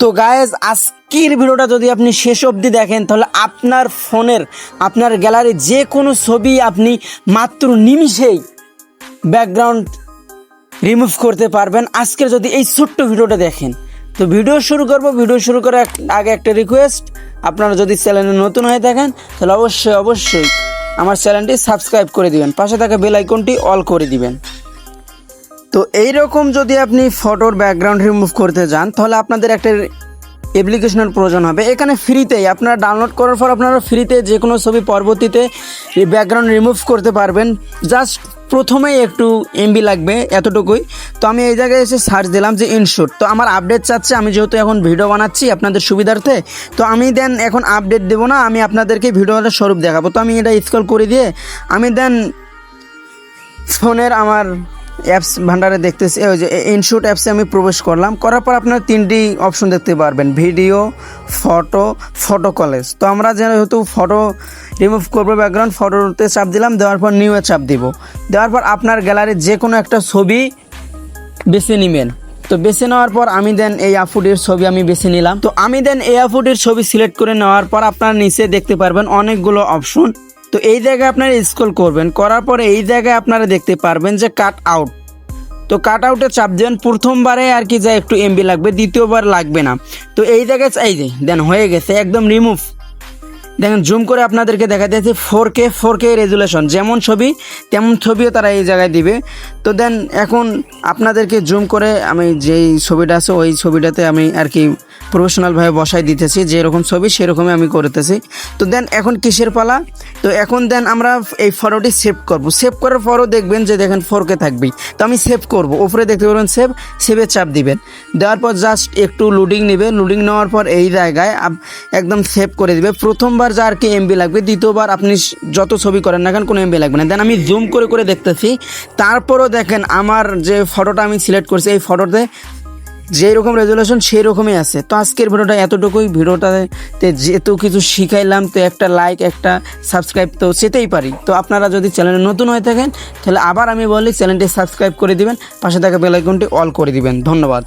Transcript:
তো গায়েজ আজকের ভিডিওটা যদি আপনি শেষ অবধি দেখেন, তাহলে আপনার ফোনের, আপনার গ্যালারি যে কোনো ছবি আপনি মাত্র নিমিষেই ব্যাকগ্রাউন্ড রিমুভ করতে পারবেন। আজকের যদি এই ছোট্ট ভিডিওটা দেখেন, তো ভিডিও শুরু করব। ভিডিও শুরু করার আগে একটা রিকোয়েস্ট আপনারা যদি চ্যানেলে নতুন হয়ে থাকেন, তাহলে অবশ্যই অবশ্যই আমার চ্যানেলটি সাবস্ক্রাইব করে দিবেন। পাশে থাকা বেল আইকনটি অল করে দিবেন। তো এই রকম যদি আপনি ফটোর ব্যাকগ্রাউন্ড রিমুভ করতে যান, তাহলে আপনাদের একটা অ্যাপ্লিকেশনের প্রয়োজন হবে। এখানে ফ্রিতেই আপনারা ডাউনলোড করার পর আপনারা ফ্রিতে যে কোনো ছবি পরবর্তীতে ব্যাকগ্রাউন্ড রিমুভ করতে পারবেন। জাস্ট প্রথমেই একটু এমবি লাগবে এতটুকুই। তো আমি এই জায়গায় এসে সার্চ দিলাম যে ইনশুট তো আমার আপডেট চাচ্ছে, আমি যেহেতু এখন ভিডিও বানাচ্ছি আপনাদের সুবিধার্থে, তো আমি দেন এখন আপডেট দেবো না, আমি আপনাদেরকে ভিডিওটা স্বরূপ দেখাবো। তো আমি এটা স্কল করে দিয়ে, আমি দেন ফোনের আমার অ্যাপস ভান্ডারে দেখতেছি ওই যে ইনশুট অ্যাপসে আমি প্রবেশ করলাম, করার পর আপনার তিনটি অপশন দেখতে পারবেন ভিডিও ফটো ফটো কলেজ তো আমরা যেহেতু ফটো রিমুভ করব ব্যাকগ্রাউন্ড ফটোতে চাপ দিলাম, দেওয়ার পর নিউয়ে চাপ দিব। দেওয়ার পর আপনার গ্যালারির যে কোনো একটা ছবি বেছে নিবেন। তো বেছে নেওয়ার পর আমি দেন এই আফুডির ছবি আমি বেছে নিলাম। তো আমি দেন এই আফুডির ছবি সিলেক্ট করে নেওয়ার পর আপনার নিচে দেখতে পারবেন অনেকগুলো অপশন তো এই জায়গায় আপনারা স্ক্রল করবেন, করার পরে এই জায়গায় আপনারা দেখতে পারবেন যে কাট আউট তো কাট আউটে চাপ দেবেন, প্রথমবারে আর কি যা একটু এমবি লাগবে, দ্বিতীয়বার লাগবে না। তো এই জায়গায় এই যে, দেন হয়ে গেছে, একদম রিমুভ দেখেন জুম করে আপনাদেরকে দেখা যাচ্ছে four K four K resolution যেমন ছবি, তেমন ছবিও তারা এই জায়গায় দিবে। তো দেন এখন আপনাদেরকে জুম করে আমি যেই ছবিটা আছে, ওই ছবিটাতে আমি আর কি প্রফেশনালভাবে বসাই দিতেছি, যেরকম ছবি সেরকমই আমি করতেছি। তো দেন এখন কিসের পালা? তো এখন দেন আমরা এই ফটোটি সেভ করব। সেভ করার পরও দেখবেন যে দেখেন ফোর কে থাকবেই। তো আমি সেভ করব। উপরে দেখতে পারবেন সেভ সেভে চাপ দিবেন। দেওয়ার পর জাস্ট একটু লোডিং নেবে। লোডিং নেওয়ার পর এই জায়গায় একদম সেভ করে দিবে। প্রথমবার যা আর কি এমবি লাগবে, দ্বিতীয়বার আপনি যত ছবি করেন না কেন কোনো এমবি লাগবে না। দেন আমি জুম করে করে দেখতেছি। তারপরও দেখেন আমার যে ফটোটা আমি সিলেক্ট করছি, এই ফটোতে যেই রকম রেজুলেশন সেই রকমই আছে। তো আজকের ভিডিওটা এতটুকুই। ভিডিওটাতে যেহেতু কিছু শিখাইলাম, তো একটা লাইক একটা সাবস্ক্রাইব তো সেটাই পারি। তো আপনারা যদি চ্যানেলে নতুন হয়ে থাকেন, তাহলে আবার আমি বলি চ্যানেলটি সাবস্ক্রাইব করে দিবেন, পাশে থাকা বেলাইকনটি অল করে দিবেন। ধন্যবাদ।